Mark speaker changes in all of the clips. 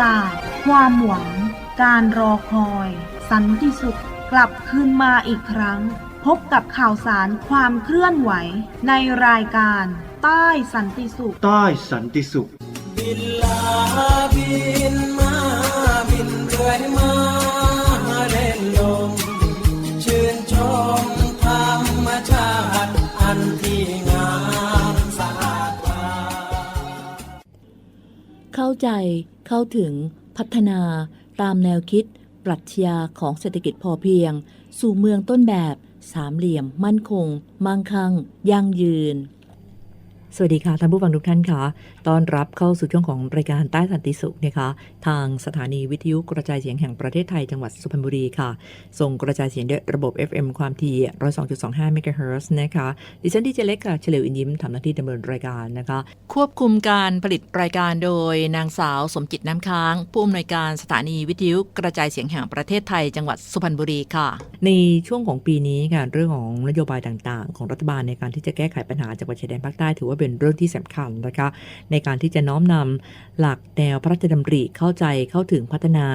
Speaker 1: กาส ความหวัง การรอคอย สันติสุขกลับคืนมาอีกครั้ง พบกับข่าวสารความเคลื่อนไหว ในรายการ ใต้สันติสุข
Speaker 2: ใต้สันติสุข
Speaker 3: บินลาบินมาบินเรื่อยมาเล่นลมชื่นชมธรรมชาติอันที่งามสะอาดตา
Speaker 4: เข้าใจ เข้าถึงพัฒนาตามแนวคิด ปรัชญาของเศรษฐกิจพอเพียง สู่เมืองต้นแบบ สามเหลี่ยม มั่นคง มั่งคั่ง ยั่งยืน สวัสดีค่ะท่านผู้ฟังทุกท่านค่ะ ต้อนรับเข้าสู่ช่วงของรายการใต้สันติสุขนะคะ ทางสถานีวิทยุกระจายเสียงแห่งประเทศไทยจังหวัดสุพรรณบุรีค่ะ ส่งกระจายเสียงด้วยระบบ FM ความถี่102.25เมกะเฮิรตซ์นะคะ ดิฉันดีเจเล็กค่ะ เฉลียวอินยิ้มทำหน้าที่ดำเนินรายการนะคะ ควบคุมการผลิตรายการโดยนางสาวสมจิตน้ำค้าง ผู้อำนวยการสถานีวิทยุกระจายเสียงแห่งประเทศไทยจังหวัดสุพรรณบุรีค่ะ ในช่วงของปีนี้ค่ะเรื่องของนโยบายต่าง ๆ ของรัฐบาลในการที่จะแก้ไขปัญหาจังหวัดชายแดนภาคใต้ถือว่าเป็นเรื่องที่สำคัญนะคะ ในการที่จะน้อมนำหลักแนวพระราชดำริเข้าใจเข้าถึงพัฒนา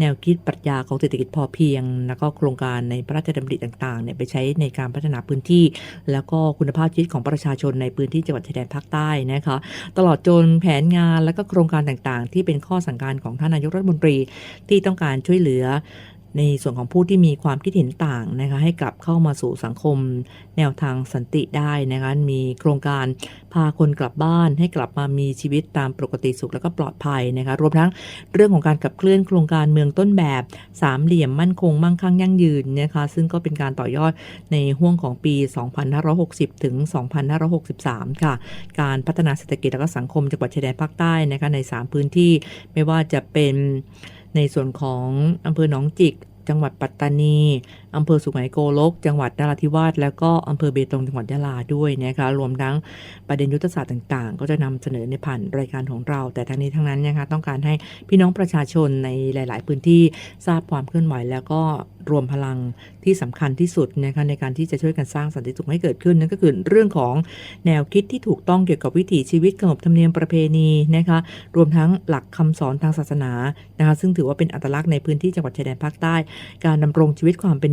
Speaker 4: แนวคิดปรัชญาของเศรษฐกิจพอเพียง แล้วก็โครงการในพระราชดำริต่างๆเนี่ยไปใช้ในการพัฒนาพื้นที่ แล้วก็คุณภาพชีวิตของประชาชนในพื้นที่จังหวัดชายแดนภาคใต้นะคะ ตลอดจนแผนงานและก็โครงการต่างๆ ที่เป็นข้อสั่งการของท่านนายกรัฐมนตรีที่ต้องการช่วยเหลือ ในส่วนของผู้ที่มีความคิดเห็นต่างนะคะให้กลับเข้ามาสู่สังคม แนวทางสันติได้นะคะมีโครงการพาคนกลับบ้าน ให้กลับมามีชีวิตตามปกติสุขแล้วก็ปลอดภัยนะคะรวมทั้งเรื่องของการขับเคลื่อนโครงการเมืองต้นแบบสามเหลี่ยมมั่นคงมั่งคั่งยั่งยืนนะคะซึ่งก็เป็นการต่อยอดในห่วงของปี 2560 ถึง 2563 ค่ะ การพัฒนาเศรษฐกิจและก็สังคมจังหวัดชายแดนภาคใต้นะคะใน 3 พื้นที่ไม่ว่าจะเป็น ในส่วนของอำเภอหนองจิก จังหวัดปัตตานีอำเภอสุไหงโกลก จังหวัดนราธิวาส แล้วก็อำเภอเบตงจังหวัดยะลาด้วยนะคะ รวมทั้งประเด็นยุทธศาสตร์ต่างๆ ก็จะนำเสนอในผ่านรายการของเรา แต่ทั้งนี้ทั้งนั้นนะคะต้องการให้พี่น้องประชาชนในหลาย ๆ พื้นที่ทราบความเคลื่อนไหวแล้วก็รวมพลังที่สำคัญที่สุดนะคะในการที่จะช่วยกันสร้างสันติสุขให้เกิดขึ้น นั่นก็คือเรื่องของแนวคิดที่ถูกต้องเกี่ยวกับวิถีชีวิตขนบธรรมเนียมประเพณีนะคะรวมทั้งหลักคำสอนทางศาสนานะคะซึ่งถือว่าเป็นอัตลักษณ์ในพื้นที่จังหวัดชายแดนภาคใต้ การดำรงชีวิตความเป็น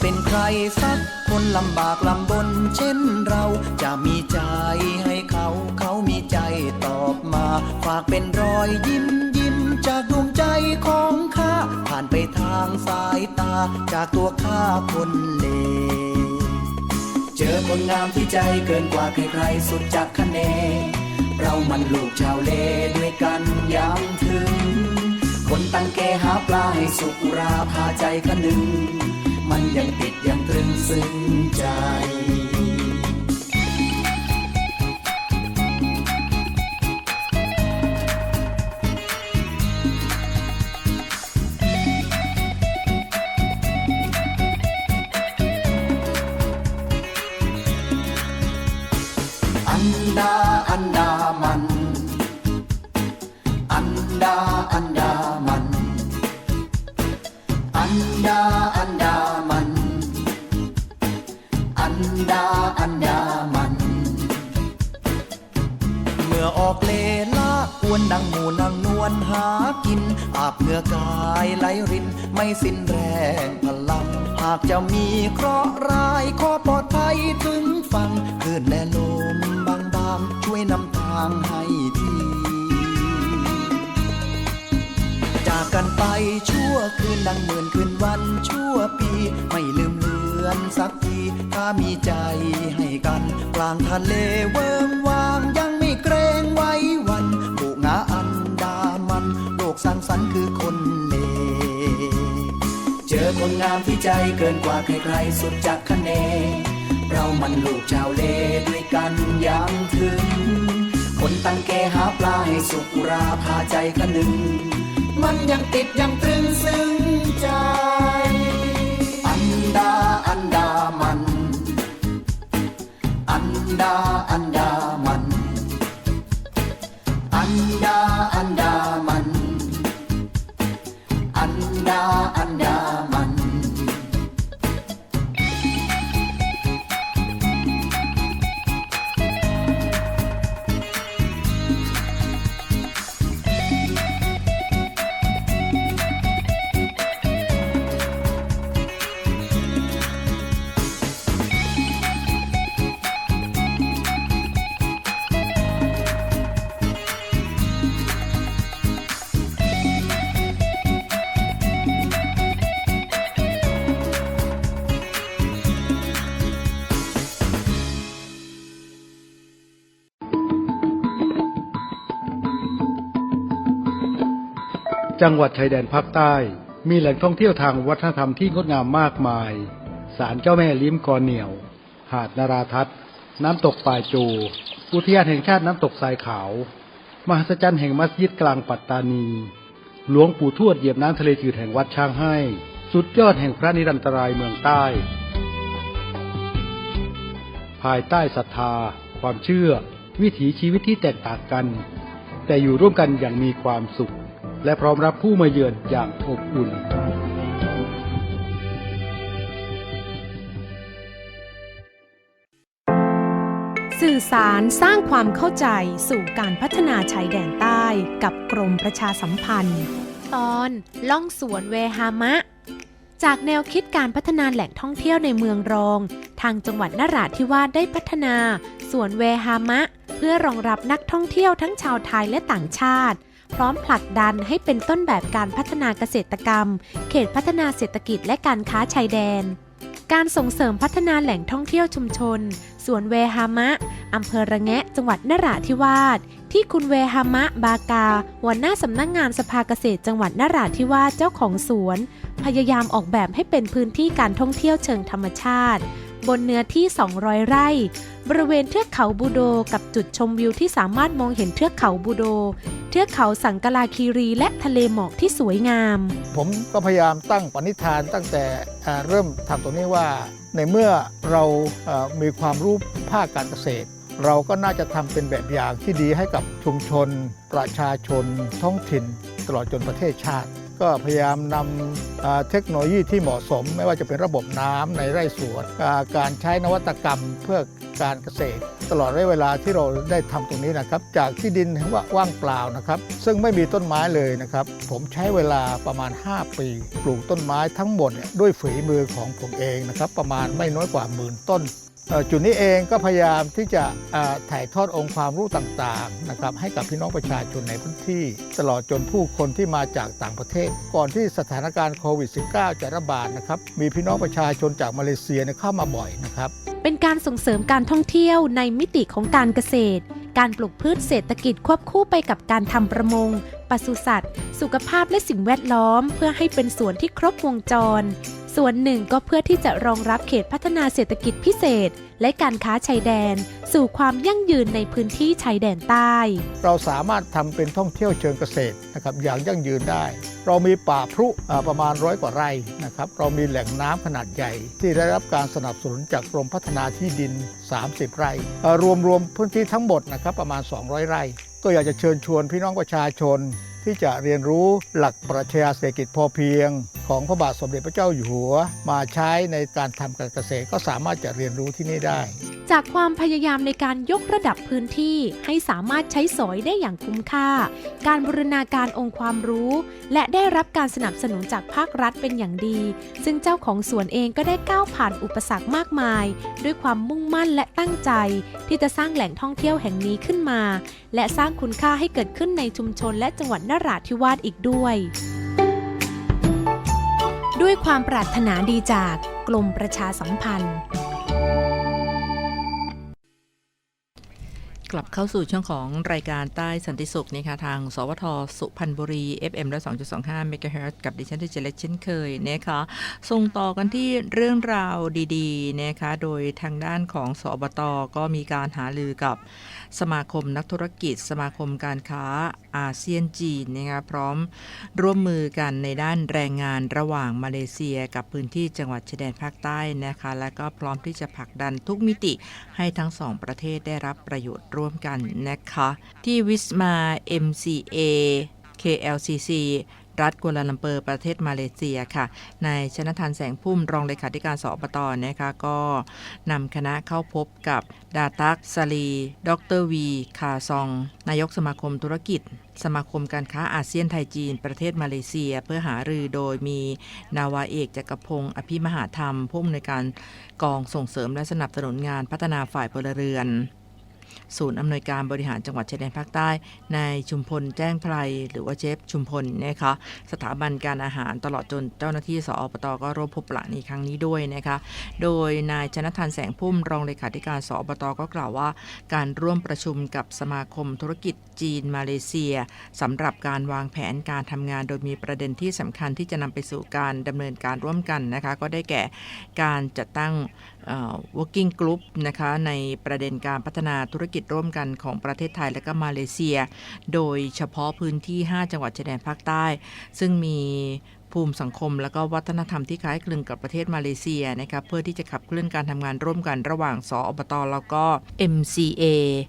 Speaker 3: เป็นใครสักคนลำบากลำบน เช่นเราจะมีใจให้เขาเขามีใจตอบมา ฝากเป็นรอยยิ้มยิ้มจากดวงใจของข้า ผ่านไปทางสายตา จากตัวข้าคนเลเจอคนงามที่ใจเกินกว่าใครๆสุดจากคะเน เรามันลูกชาวเลด้วยกันยังถึง คนตั้งแกหาปลาให้สุกราพาใจกันหนึ่ง มันยังติดยังตรึงซึ้งใจ ถ้ามีใจให้กันกลางทะเลเวิงวางยังไม่เกรงไว้วันบุงาอันดามันโลกสร้างสรรค์คือคนเล เจอคนงามที่ใจเกินกว่าใครๆสุดจากคะเน เรามันลูกชาวเลด้วยกันยังถึง คนตั้งแกหาปลาให้สุกราพาใจคะนึงมันยังติดยังตรึงซึ้งใจ ดาอันดามัน อันดาอันดามัน อันดาอันดามัน
Speaker 5: จังหวัดชายแดนภาคใต้ มีแหล่งท่องเที่ยวทางวัฒนธรรมที่งดงามมากมาย ศาลเจ้าแม่ลิ้มกอเหนียว หาดนาราทัศน์ น้ำตกป่ายจู อุทยานแห่งชาติน้ำตกทรายขาว มหัศจรรย์แห่งมัสยิดกลางปัตตานี หลวงปู่ทวดเหยียบน้ำทะเลจืดแห่งวัดช้างให้ สุดยอดแห่งพระนิรันตรายเมืองใต้ ภายใต้ศรัทธา ความเชื่อ วิถีชีวิตที่แตกต่างกัน แต่อยู่ร่วมกันอย่างมีความสุข และพร้อมรับผู้มาเยือนอย่างอบอุ่น
Speaker 6: สื่อสารสร้างความเข้าใจสู่การพัฒนาชายแดนใต้กับกรมประชาสัมพันธ์ ตอนล่องสวนเวหามะ จากแนวคิดการพัฒนาแหล่งท่องเที่ยวในเมืองรอง ทางจังหวัดนราธิวาสได้พัฒนาสวนเวหามะ เพื่อรองรับนักท่องเที่ยวทั้งชาวไทยและต่างชาติ พร้อมผลักดันให้เป็นต้นแบบการพัฒนาเกษตรกรรม เขตพัฒนาเศรษฐกิจและการค้าชายแดน การส่งเสริมพัฒนาแหล่งท่องเที่ยวชุมชน สวนเวหามะ อำเภอระแงะ จังหวัดนราธิวาส ที่คุณเวหามะ บากา หัวหน้าสำนักงงานสภาเกษตรจังหวัดนราธิวาสเจ้าของสวน พยายามออกแบบให้เป็นพื้นที่การท่องเที่ยวเชิงธรรมชาติ บนเนื้อที่ 200 ไร่ บริเวณเทือกเขาบูโดกับจุดชมวิวที่สามารถมองเห็นเทือกเขาบูโด เทือกเขาสังกลาคีรี และทะเลหมอกที่สวยงาม
Speaker 7: ผมก็พยายามตั้งปณิธานตั้งแต่เริ่มทำตรงนี้ว่า ในเมื่อเรามีความรู้ภาคการเกษตร เราก็น่าจะทำเป็นแบบอย่างที่ดีให้กับชุมชน ประชาชน ท้องถิ่น ตลอดจนประเทศชาติ ก็พยายามนำเทคโนโลยีที่เหมาะสม ไม่ว่าจะเป็นระบบน้ำในไร่สวน การใช้นวัตกรรมเพื่อการเกษตร ตลอดระยะเวลาที่เราได้ทำตรงนี้นะครับ จากที่ดินว่างเปล่านะครับ ซึ่งไม่มีต้นไม้เลยนะครับ ผมใช้เวลาประมาณ 5 ปี ปลูกต้นไม้ทั้งหมดด้วยฝีมือของผมเองนะครับ ประมาณไม่น้อยกว่าหมื่นต้น จุดนี้เองก็พยายามที่จะถ่ายทอดองค์ความรู้ต่างๆนะครับให้กับพี่น้องประชาชนในพื้นที่ ตลอดจนผู้คนที่มาจากต่างประเทศ ก่อนที่สถานการณ์โควิด -19 จะระบาดนะครับมีพี่น้องประชาชนจากมาเลเซียเนี่ยเข้ามาบ่อยนะครับ
Speaker 6: เป็นการส่งเสริมการท่องเที่ยวในมิติของการเกษตร การปลูกพืชเศรษฐกิจควบคู่ไปกับการทำประมงปศุสัตว์ สุขภาพและสิ่งแวดล้อม เพื่อให้เป็นสวนที่ครบวงจร ส่วนหนึ่งก็เพื่อที่จะรองรับเขตพัฒนาเศรษฐกิจพิเศษ และการค้าชายแดน สู่ความยั่งยืนในพื้นที่ชายแดนใต้
Speaker 7: เราสามารถทำเป็นท่องเที่ยวเชิงเกษตรนะครับอย่างยั่งยืนได้ เรามีป่าพรุอ่าประมาณร้อยกว่าไร่นะครับเรามีแหล่งน้ำขนาดใหญ่ ที่ได้รับการสนับสนุนจากกรมพัฒนาที่ดิน 30 ไร่รวมรวมพื้นที่ทั้งหมดนะครับประมาณ 200 ไร่ ก็อยากจะเชิญชวนพี่น้องประชาชน ที่จะเรียนรู้หลักปรัชญาเศรษฐกิจพอเพียง ของพระบาทสมเด็จพระเจ้าอยู่หัว มาใช้ในการทำการเกษตรก็สามารถจะเรียนรู้ที่นี่ได้
Speaker 6: จากความพยายามในการยกระดับพื้นที่ให้สามารถใช้สอยได้อย่างคุ้มค่า การบูรณาการองค์ความรู้ และได้รับการสนับสนุนจากภาครัฐเป็นอย่างดี ซึ่งเจ้าของสวนเองก็ได้ก้าวผ่านอุปสรรคมากมาย ด้วยความมุ่งมั่นและตั้งใจ ที่จะสร้างแหล่งท่องเที่ยวแห่งนี้ขึ้นมา และสร้างคุณค่าให้เกิดขึ้นในชุมชนและจังหวัดนราธิวาสอีกด้วย ด้วยความปรารถนาดีจากกรมประชาสัมพันธ์
Speaker 4: กลับเข้าสู่ช่วงของรายการใต้สันติสุขนะคะทาง สวท สุพรรณบุรี FM และ2.25 MHz กับดิฉันที่เจเลเช่นเคยนะคะส่งต่อกันที่เรื่องราวดีๆนะคะโดยทางด้านของสอบตก็มีการหาลือกับสมาคมนักธุรกิจ สมาคมการค้าอาเซียนจีนนะคะพร้อมร่วมมือกันในด้านแรงงานระหว่างมาเลเซียกับพื้นที่จังหวัดชายแดนภาคใต้นะคะและก็พร้อมที่จะผลักดันทุกมิติให้ทั้งสองประเทศได้รับประโยชน์ร่วมกันนะคะที่วิสมา MCA KLCC รัฐกัวลาลัมเปอร์ประเทศมาเลเซียค่ะนายชนทันแสงพุ่มรองเลขาธิการสอบตนะคะก็นำคณะเข้าพบกับดาตักซาลี ดรวี คาซอง นายกสมาคมธุรกิจ สมาคมการค้าอาเซียนไทยจีน ประเทศมาเลเซีย เพื่อหารือโดยมีนาวาเอกจักรพงศ์อภิมหาธรรมผู้อำนวยการกองส่งเสริมและสนับสนุนงานพัฒนาฝ่ายพลเรือน ศูนย์อำนวยการบริหารจังหวัดชายแดนภาคใต้ในชุมพลแจ้งไพรหรือว่าเจฟชุมพลนะคะสถาบันการอาหารตลอดจนเจ้าหน้าที่สอปตก็ร่วมพบปะในครั้งนี้ด้วยนะคะโดยนายชนะทันแสงพุ่มรองเลขาธิการสอบตก็กล่าวว่า การร่วมประชุมกับสมาคมธุรกิจจีนมาเลเซียสำหรับการวางแผนการทำงานโดยมีประเด็นที่สำคัญที่จะนำไปสู่การดำเนินการร่วมกันนะคะก็ได้แก่การจัดตั้ง working group นะคะในประเด็นการพัฒนาธุรกิจร่วมกันของประเทศไทยและก็มาเลเซีย โดยเฉพาะพื้นที่ 5 จังหวัดชายแดนภาคใต้ ซึ่งมี ภูมิสังคม และก็วัฒนธรรมที่คล้ายคลึงกับประเทศมาเลเซียนะคะเพื่อที่จะขับเคลื่อนการทำงานร่วมกันระหว่างสออบตแล้วก็ MCA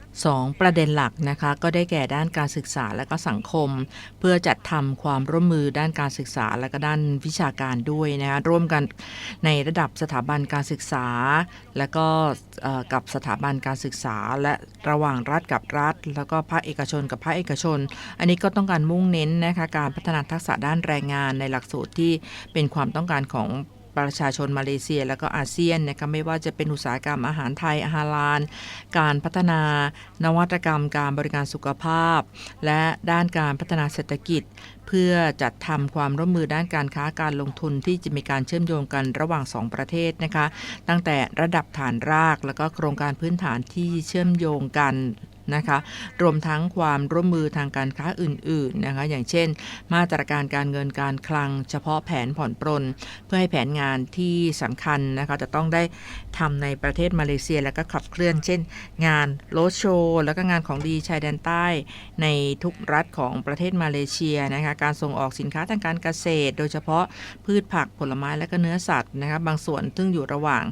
Speaker 4: 2 ประเด็นหลักนะคะก็ได้แก่ด้านการศึกษาและก็สังคม เพื่อจัดทำความร่วมมือด้านการศึกษาและก็ด้านวิชาการด้วยนะคะร่วมกันในระดับสถาบันการศึกษา และก็กับสถาบันการศึกษา และระหว่างรัฐกับรัฐ แล้วก็ภาคเอกชนกับภาคเอกชน อันนี้ก็ต้องการมุ่งเน้นนะคะการพัฒนาทักษะด้านแรงงานในหลักสูตรที่เป็นความต้องการของประชาชนมาเลเซียและก็อาเซียนนะคะไม่ว่าจะเป็นอุตสาหกรรมอาหารไทยอาหารลาน การพัฒนานวัตกรรมการบริการสุขภาพ และด้านการพัฒนาเศรษฐกิจ เพื่อจัดทำความร่วมมือด้านการค้าการลงทุนที่จะมีการเชื่อมโยงกันระหว่าง 2 ประเทศนะคะ ตั้งแต่ระดับฐานราก แล้วก็โครงการพื้นฐานที่เชื่อมโยงกัน นะคะ รวมทั้งความร่วมมือทางการค้าอื่นๆนะคะ อย่างเช่น มาตรการการเงินการคลัง เฉพาะแผนผ่อนปรน เพื่อให้แผนงานที่สำคัญนะคะจะต้องได้ทำในประเทศมาเลเซีย แล้วก็ขับเคลื่อน เช่น งานโรดโชว์แล้วก็งานของดีชายแดนใต้ ในทุกรัฐของประเทศมาเลเซียนะคะการส่งออกสินค้าทางการเกษตร โดยเฉพาะพืชผักผลไม้และก็เนื้อสัตว์นะคะบางส่วนซึ่งอยู่ระหว่าง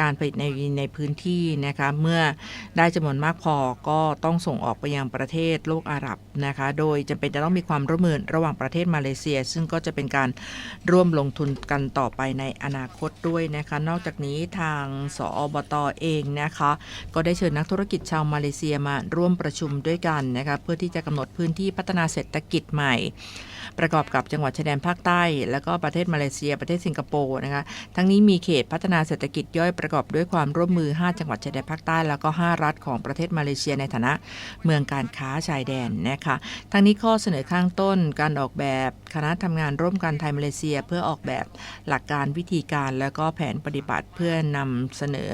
Speaker 4: การผลิตในในพื้นที่นะคะเมื่อได้จำนวนมากพอก็ต้องส่งออกไปยังประเทศโลกอาหรับนะคะ โดยจำเป็นจะต้องมีความร่วมมือระหว่างประเทศมาเลเซีย ซึ่งก็จะเป็นการร่วมลงทุนกันต่อไปในอนาคตด้วยนะคะ นอกจากนี้ทางสอบตเองนะคะ ก็ได้เชิญนักธุรกิจชาวมาเลเซียมาร่วมประชุมด้วยกันนะคะเพื่อที่จะกำหนดพื้นที่พัฒนาเศรษฐกิจใหม่ ประกอบกับจังหวัดชายแดนภาคใต้ แล้วก็ประเทศมาเลเซีย ประเทศสิงคโปร์นะคะทั้งนี้มีเขตพัฒนาเศรษฐกิจย่อยประกอบด้วยความร่วมมือ 5 จังหวัดชายแดนภาคใต้แล้วก็ 5 รัฐของประเทศมาเลเซียในฐานะเมืองการค้าชายแดนนะคะทั้งนี้ข้อเสนอข้างต้นการออกแบบคณะทำงานร่วมกันไทยมาเลเซีย เพื่อออกแบบหลักการวิธีการแล้วก็แผนปฏิบัติเพื่อนำเสนอ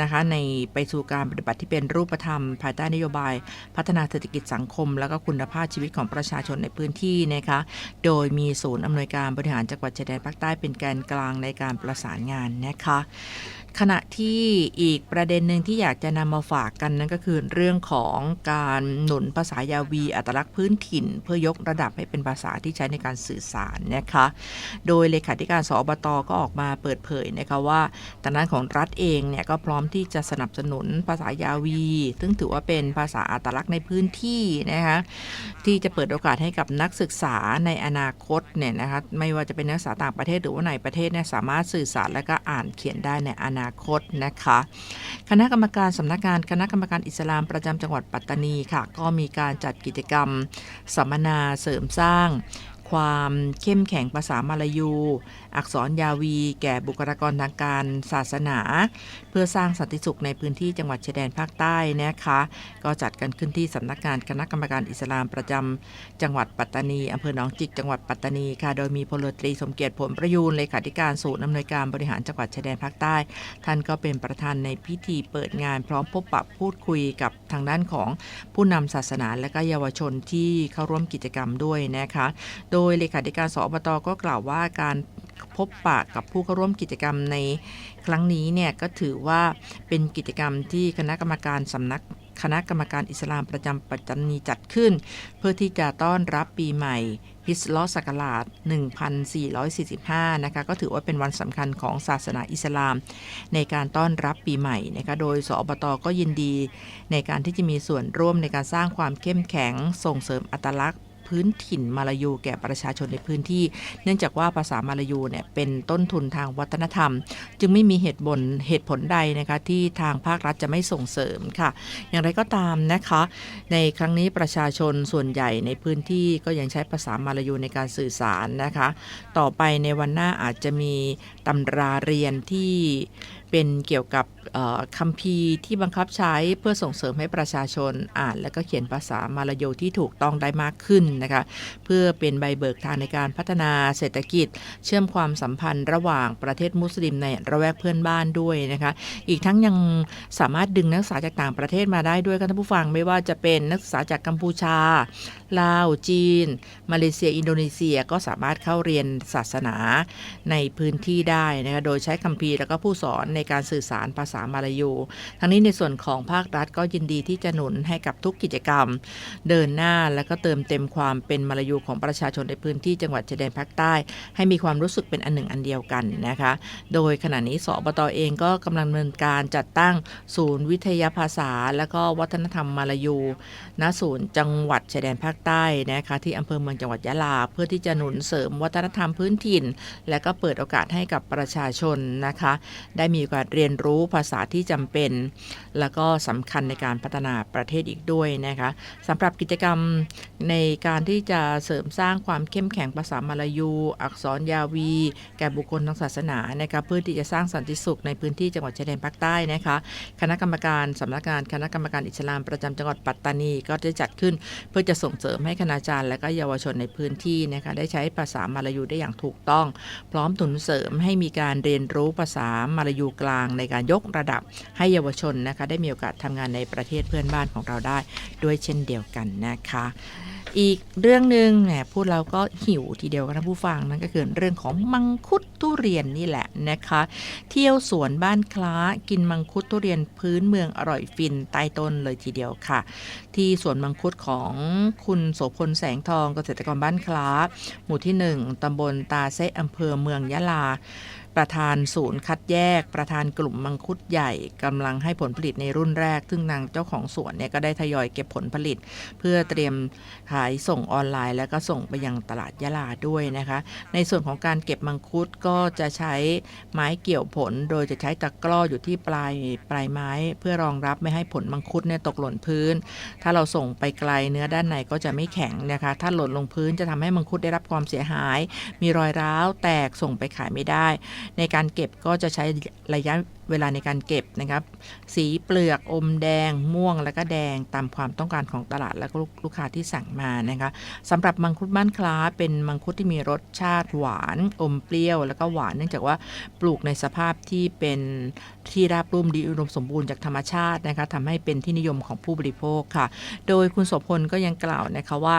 Speaker 4: นะคะในไปสู่การปฏิบัติที่เป็นรูปธรรม ภายใต้นโยบาย พัฒนาเศรษฐกิจสังคม และก็คุณภาพชีวิตของประชาชนในพื้นที่นะคะโดยมีศูนย์อำนวยการบริหารจังหวัดชายแดนภาคใต้เป็นแกนกลางในการประสานงานนะคะ ขณะที่อีกประเด็นหนึ่งที่อยากจะนำมาฝากกันนั่นก็คือเรื่องของการหนุนภาษายาวีอัตลักษณ์พื้นถิ่น เพื่อยกระดับให้เป็นภาษาที่ใช้ในการสื่อสารนะคะ โดยเลขาธิการสอบตก็ออกมาเปิดเผยนะคะว่าทางด้านของรัฐเองเนี่ยก็พร้อมที่จะสนับสนุนภาษายาวี ซึ่งถือว่าเป็นภาษาอัตลักษณ์ในพื้นที่นะคะที่จะเปิดโอกาสให้กับนักศึกษาในอนาคตเนี่ยนะคะไม่ว่าจะเป็นนักศึกษาต่างประเทศหรือว่าในประเทศเนี่ยสามารถสื่อสารและก็อ่านเขียนได้ในอนานาคตนะคะ คณะกรรมการสำนักงานคณะกรรมการอิสลามประจำจังหวัดปัตตานีค่ะ ก็มีการจัดกิจกรรมสัมมนาเสริมสร้าง ความเข้มแข็งภาษามาลายู อักษรยาวี แก่บุคลากรทางการศาสนา เพื่อสร้างสันติสุขในพื้นที่จังหวัดชายแดนภาคใต้นะคะ ก็จัดกันขึ้นที่สำนักงานคณะกรรมการอิสลามประจำจังหวัดปัตตานีอำเภอหนองจิกจังหวัดปัตตานีค่ะโดยมีพลตรีสมเกียรติผลประยูนเลขาธิการศูนย์อำนวยการบริหารจังหวัดชายแดนภาคใต้ ท่านก็เป็นประธานในพิธีเปิดงานพร้อมพบปะพูดคุยกับทางด้านของผู้นำศาสนาและก็เยาวชนที่เข้าร่วมกิจกรรมด้วยนะคะ โดยเลขาธิการสอบตก็กล่าวว่าการ พบปะกับผู้เข้าร่วมกิจกรรมในครั้งนี้เนี่ยก็ถือว่าเป็นกิจกรรมที่คณะกรรมการสำนักคณะกรรมการอิสลามประจำปัตตานีจัดขึ้น เพื่อที่จะต้อนรับปีใหม่ฮิสลอศักราช 1445 นะคะ ก็ถือว่าเป็นวันสำคัญของศาสนาอิสลาม ในการต้อนรับปีใหม่นะคะ โดยสอบตก็ยินดี ในการที่จะมีส่วนร่วมในการสร้างความเข้มแข็ง ส่งเสริมอัตลักษณ์ พื้นถิ่นมาลายูแก่ประชาชนในพื้นที่ เนื่องจากว่าภาษามาลายูเนี่ยเป็นต้นทุนทางวัฒนธรรม จึงไม่มีเหตุผลเหตุผลใดนะคะที่ทางภาครัฐจะไม่ส่งเสริมค่ะ อย่างไรก็ตามนะคะ ในครั้งนี้ประชาชนส่วนใหญ่ในพื้นที่ก็ยังใช้ภาษามาลายูในการสื่อสารนะคะ ต่อไปในวันหน้าอาจจะมีตำราเรียนที่ เป็นเกี่ยวกับคัมภีที่บังคับใช้เพื่อส่งเสริมให้ประชาชนอ่าน และก็เขียนภาษามาลายูที่ถูกต้องได้มากขึ้นนะคะเพื่อเป็นใบเบิกทางในการพัฒนาเศรษฐกิจ เชื่อมความสัมพันธ์ระหว่างประเทศมุสลิมในระแวกเพื่อนบ้านด้วยนะคะอีกทั้งยังสามารถดึงนักศึกษาจากต่างประเทศมาได้ด้วยค่ะท่านผู้ฟังไม่ว่าจะเป็นนักศึกษาจากกัมพูชาลาว จีน มาเลเซีย อินโดนีเซียก็สามารถเข้าเรียนศาสนาในพื้นที่ได้นะคะโดยใช้คัมภีร์แล้วก็ผู้สอนในการสื่อสารภาษามาลายู ทั้งนี้ในส่วนของภาครัฐก็ยินดีที่จะหนุนให้กับทุกกิจกรรม เดินหน้าและก็เติมเต็มความเป็นมาลายูของประชาชนในพื้นที่จังหวัดชายแดนภาคใต้ ให้มีความรู้สึกเป็นอันหนึ่งอันเดียวกันนะคะ โดยขณะนี้สอบตเองก็กำลังดำเนินการจัดตั้งศูนย์วิทยาภาษา และก็วัฒนธรรมมาลายูณศูนย์จังหวัดชายแดนภาคใต้นะคะที่อำเภอเมืองจังหวัดยะลา เพื่อที่จะหนุนเสริมวัฒนธรรมพื้นถิ่น และก็เปิดโอกาสให้กับประชาชนนะคะ ได้มีโอกาสเรียนรู้ภาษาที่จำเป็น แล้วก็สำคัญในการพัฒนาประเทศอีกด้วยนะคะสำหรับกิจกรรมในการที่จะเสริมสร้างความเข้มแข็งภาษามาลายู อักษรยาวี แก่บุคคลทางศาสนานะคะเพื่อที่จะสร้างสันติสุขในพื้นที่จังหวัดชายแดนภาคใต้นะคะคณะกรรมการสำนักงานคณะกรรมการอิสลามประจำจังหวัดปัตตานี ก็ได้จัดขึ้นเพื่อจะส่งเสริมให้คณาจารย์ และก็เยาวชนในพื้นที่นะคะได้ใช้ภาษามาลายูได้อย่างถูกต้อง พร้อมถุนเสริมให้มีการเรียนรู้ภาษามาลายูกลางในการยกระดับให้เยาวชนนะคะได้มีโอกาสทำงานในประเทศเพื่อนบ้านของเราได้ด้วยเช่นเดียวกันนะคะ อีกเรื่องหนึ่งแหมพูดเราก็หิวทีเดียวกันนะผู้ฟังนั่นก็คือเรื่องของมังคุดทุเรียนนี่แหละนะคะ เที่ยวสวนบ้านคล้ากินมังคุดทุเรียนพื้นเมืองอร่อยฟินใต้ต้นเลยทีเดียวค่ะ ที่สวนมังคุดของคุณโสพลแสงทองเกษตรกรบ้านคล้า หมู่ที่ 1ตำบลตาเซะอำเภอเมืองยะลา ประธานศูนย์คัดแยก ประธานกลุ่มมังคุดใหญ่กำลังให้ผลผลิตในรุ่นแรก ซึ่งนางเจ้าของสวนเนี่ยก็ได้ทยอยเก็บผลผลิต เพื่อเตรียมขายส่งออนไลน์ แล้วก็ส่งไปยังตลาดยะลาด้วยนะคะ ในส่วนของการเก็บมังคุดก็จะใช้ไม้เกี่ยวผล โดยจะใช้ตะกร้ออยู่ที่ปลายปลายไม้ เพื่อรองรับไม่ให้ผลมังคุดเนี่ยตกหล่นพื้น ถ้าเราส่งไปไกลเนื้อด้านในก็จะไม่แข็งนะคะ ถ้าหล่นลงพื้นจะทำให้มังคุดได้รับความเสียหาย มีรอยร้าวแตกส่งไปขายไม่ได้ในการเก็บก็จะใช้ระยะเวลาในการเก็บนะครับ สีเปลือกอมแดง ม่วงแล้วก็แดงตามความต้องการของตลาดและก็ลูกค้าที่สั่งมานะคะสำหรับมังคุดบ้านคล้าเป็นมังคุดที่มีรสชาติหวาน อมเปรี้ยว แล้วก็หวานเนื่องจากว่าปลูกในสภาพที่เป็นที่ราบรุ่มดีอุดมสมบูรณ์จากธรรมชาตินะคะทำให้เป็นที่นิยมของผู้บริโภคค่ะ โดยคุณโสพลก็ยังกล่าวนะคะว่า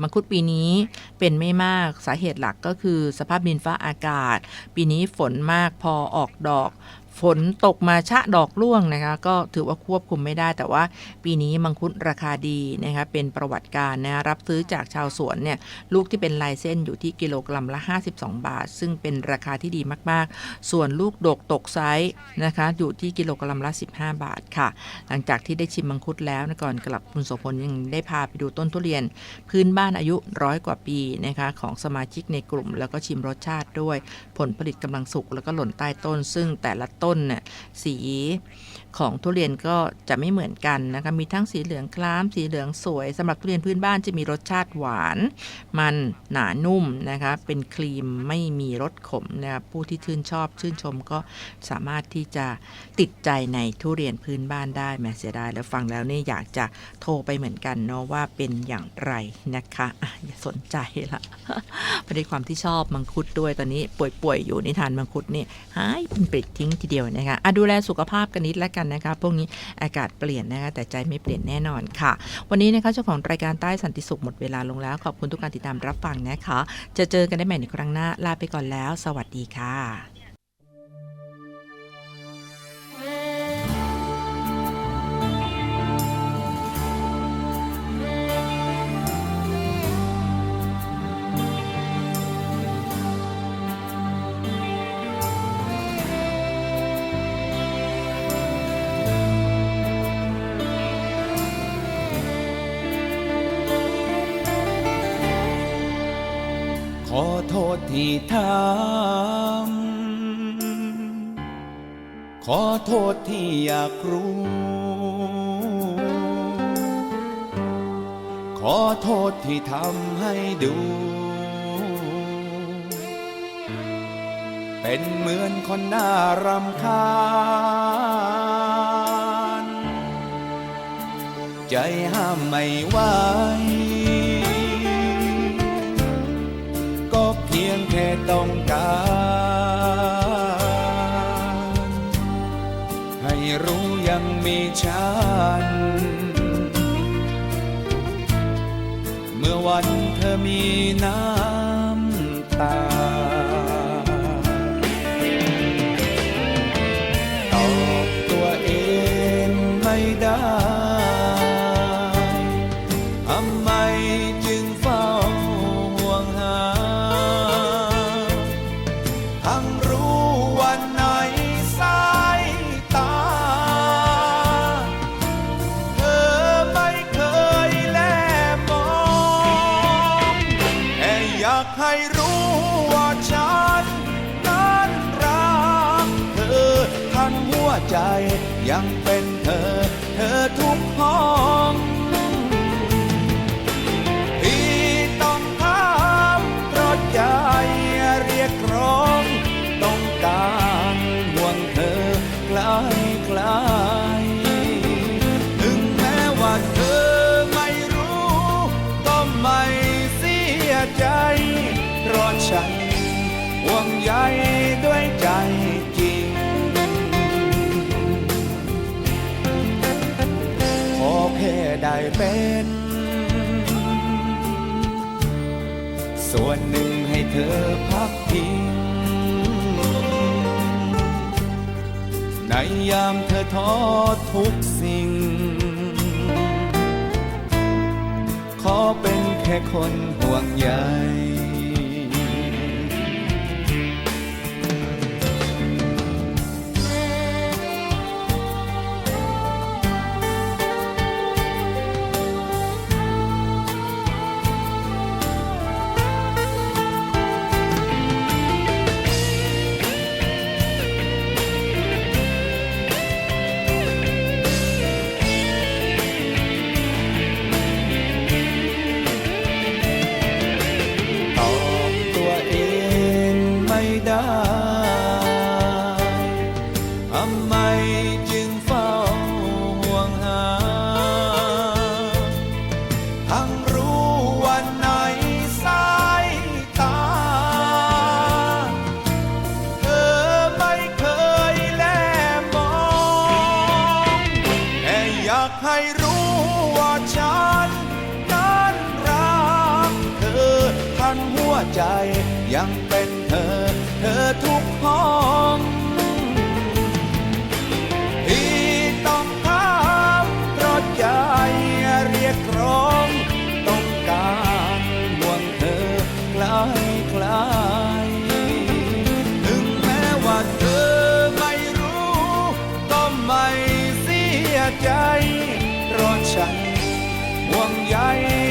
Speaker 4: มังคุดปีนี้เป็นไม่มากสาเหตุหลักก็คือสภาพดินฟ้าอากาศ ปีนี้ฝนมากพอออกดอก ฝนตกมาชะดอกร่วงนะคะก็ถือว่าควบคุมไม่ได้ แต่ว่าปีนี้มังคุดราคาดีนะคะเป็นประวัติการณ์นะรับซื้อจากชาวสวนเนี่ยลูกที่เป็นลายเส้นอยู่ที่กิโลกรัมละ 52 บาท ซึ่งเป็นราคาที่ดีมากๆ ส่วนลูกดกตกไซส์นะคะอยู่ที่กิโลกรัมละ 15 บาทค่ะ หลังจากที่ได้ชิมมังคุดแล้วนะก่อนกลับคุณโสพลยังได้พาไปดูต้นทุเรียน พื้นบ้านอายุร้อยกว่าปีนะคะของสมาชิกในกลุ่ม แล้วก็ชิมรสชาติด้วยผลผลิตกำลังสุกแล้วก็หล่นใต้ต้น ซึ่งแต่ละต้น้นน่ะสี ของทุเรียนก็จะไม่เหมือนกันนะคะมีทั้งสีเหลืองคล้ามสีเหลืองสวยสำหรับทุเรียนพื้นบ้านจะมีรสชาติหวาน มันหนานุ่มนะคะเป็นครีมไม่มีรสขมนะคะผู้ที่ชื่นชอบชื่นชมก็สามารถที่จะติดใจในทุเรียนพื้นบ้านได้แหมเสียดายแล้วฟังแล้วนี่อยากจะโทรไปเหมือนกันเนาะว่าเป็นอย่างไรนะคะอะอย่าสนใจละพอดีความที่ชอบมังคุดด้วยตอนนี้ป่วยๆอยู่นิทานมังคุดนี่หายเป็นปลิดทิ้งทีเดียวนะคะะดูแลสุขภาพกันนิดแล้วกันนะคะพวกนี้อากาศเปลี่ยนนะคะแต่ใจไม่เปลี่ยนแน่นอนค่ะ วันนี้นะคะเจ้าของรายการใต้สันติสุขหมดเวลาลงแล้ว ขอบคุณทุกการติดตามรับฟังนะคะ จะเจอกันได้ใหม่ในครั้งหน้าลาไปก่อนแล้ว สวัสดีค่ะ
Speaker 8: โทษที่ทำขอโทษที่อยากรู้ ขอโทษที่ทำให้ดู เป็นเหมือนคนน่ารำคาญ ใจห้ามไม่ไหว ค่ต้องการ ให้รู้ยังมีฉัน เมื่อวันเธอมีน้ำตา ใยด้วยใจจริง ขอแค่ได้เป็น ส่วนหนึ่งให้เธอพักพิงในยามเธอท้อทุกสิ่ง ขอเป็นแค่คนห่วงใย อยากให้รู้ว่าฉันนั้นรักเธอทั้งหัวใจยังเป็นเธอ เธอทุกห้อง ใ